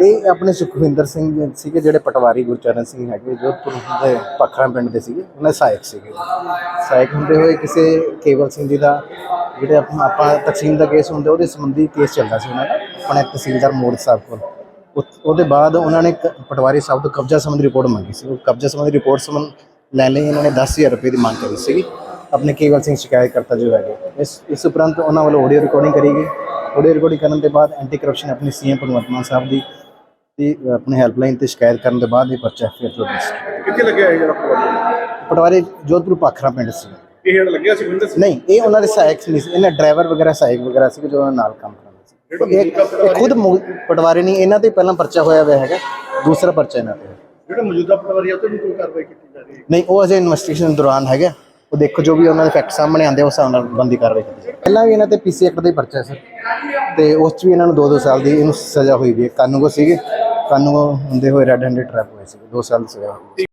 ਇਹ ਆਪਣੇ ਸੁਖਵਿੰਦਰ ਸਿੰਘ ਜੀ ਸੀਗੇ, ਜਿਹੜੇ ਪਟਵਾਰੀ ਗੁਰਚਰਨ ਸਿੰਘ ਹੈਗੇ ਜੋਧਪੁਰ ਦੇ ਪਖਰਾ ਪਿੰਡ ਦੇ ਸੀਗੇ, ਉਹਨਾਂ ਦੇ ਸਹਾਇਕ ਸੀਗੇ। ਸਹਾਇਕ ਹੁੰਦੇ ਹੋਏ ਕਿਸੇ ਕੇਵਲ ਸਿੰਘ ਜੀ ਦਾ, ਜਿਹੜੇ ਆਪਾਂ ਤਕਸੀਮ ਦਾ ਕੇਸ ਹੁੰਦੇ, ਉਹਦੇ ਸੰਬੰਧੀ ਕੇਸ ਚੱਲਦਾ ਸੀ ਉਹਨਾਂ ਦਾ। ਆਪਣੇ ਤਹਿਸੀਲਦਾਰ ਮੋੜ ਸਾਹਿਬ ਕੋਲ। ਉਹ- ਉਹਦੇ ਬਾਅਦ ਉਹਨਾਂ ਨੇ ਪਟਵਾਰੀ ਸਾਹਿਬ ਤੋਂ ਕਬਜ਼ਾ ਸੰਬੰਧੀ ਰਿਪੋਰਟ ਮੰਗੀ ਸੀ। ਉਹ ਕਬਜ਼ਾ ਸੰਬੰਧੀ ਰਿਪੋਰਟ ਸੰਬੰਧ ਲੈਣ ਲਈ ਇਹਨਾਂ ਨੇ 10000 ਰੁਪਏ ਦੀ ਮੰਗ ਕਰੀ ਸੀਗੀ। ਆਪਣੇ ਕੇਵਲ ਸਿੰਘ ਸ਼ਿਕਾਇਤ ਕਰਤਾ ਜੋ ਹੈਗੇ। ਇਸ ਇਸ ਉਪਰੰਤ ਉਹਨਾਂ ਵੱਲੋਂ ਆਡੀਓ ਰਿਕਾਰਡਿੰਗ ਕਰੀ ਗਈ। ਆਡੀਓ ਰਿਕਾਰਡਿੰਗ ਕਰਨ ਦੇ ਬਾਅਦ ਐਂਟੀ ਕਰਪਸ਼ਨ ਆਪਣੀ ਸੀਐਮ ਭਗਵੰਤ ਮਾਨ ਸਾਹਿਬ ਦੀ ਦੀ ਆਪਣੇ ਹੈਲਪਲਾਈਨ ਤੇ ਸ਼ਿਕਾਇਤ ਕਰਨ ਦੇ ਬਾਅਦ ਇਹ ਪਰਚਾ ਫਿਰ ਤੋਂ ਕਿੱਥੇ ਲੱਗਿਆ ਇਹ ਜਿਹੜਾ ਪਟਵਾਰੀ? ਜੋਧਪੁਰ ਪਾਖਰਾ ਪਿੰਡ ਸੀ। ਇਹ ਲੱਗਿਆ ਸੀ ਬਿੰਦਰ ਸਿੰਘ ਨਹੀਂ ਇਹ ਉਹਨਾਂ ਦੇ ਸਹਾਇਕ ਨਹੀਂ ਸੀ। ਇਹਨਾਂ ਡਰਾਈਵਰ ਵਗੈਰਾ ਸਹਾਇਕ ਵਗੈਰਾ ਸੀ ਜੋ ਉਹਨਾਂ ਨਾਲ ਕੰਮ ਸੀ ਇਹ ਖੁਦ ਮੌ- ਪਟਵਾਰੀ ਨਹੀਂ ਇਹਨਾਂ ਤੇ ਪਹਿਲਾਂ ਪਰਚਾ ਹੋਇਆ ਹੋਇਆ ਹੈਗਾ ਦੂਸਰਾ ਪਰਚਾ ਇਹਨਾਂ ਤੇ। ਹੈ। ਜਿਹੜਾ ਮੌਜੂਦਾ ਪਟਵਾਰੀ ਆ ਉਹ ਤੇ ਵੀ ਕੋਈ ਕਾਰਵਾਈ ਕੀਤੀ ਜਾ ਰਹੀ ਹੈ? ਨਹੀਂ ਉਹ ਅਜੇ ਇਨਵੈਸਟੀਗੇਸ਼ਨ ਦੌਰਾਨ ਹੈਗਾ ਉਹ ਦੇਖੋ ਜੋ ਵੀ ਉਹਨਾਂ ਦੇ ਫੈਕਟ ਸਾਹਮਣੇ ਆਉਂਦੇ ਆ, ਉਸ ਹਿਸਾਬ ਨਾਲ ਬੰਦੀ ਕਾਰਵਾਈ ਕੀਤੀ ਜਾਏਗੀ। ਪਹਿਲਾਂ ਵੀ ਇਹਨਾਂ ਤੇ ਪੀਸੀ ਐਕਟ ਦਾ ਹੀ ਪਰਚਾ ਸੀ। ਤੇ ਉਸ 'ਚ ਵੀ ਇਹਨਾਂ ਨੂੰ 2-2 ਸਾਲ ਦੀ ਇਹਨੂੰ ਸਜ਼ਾ ਹੋਈ ਵੀ ਹੈ। ਕਾਨੂੰਗੋ ਸੀਗੇ ਕਾਨੂੰਗੋ ਹੁੰਦੇ ਹੋਏ ਰੈੱਡ ਹੈਂਡਡ ਟ੍ਰੈਪ ਹੋਏ ਸੀ 2 ਸਾਲ ਦੀ ਸਜ਼ਾ ਹੋਈ।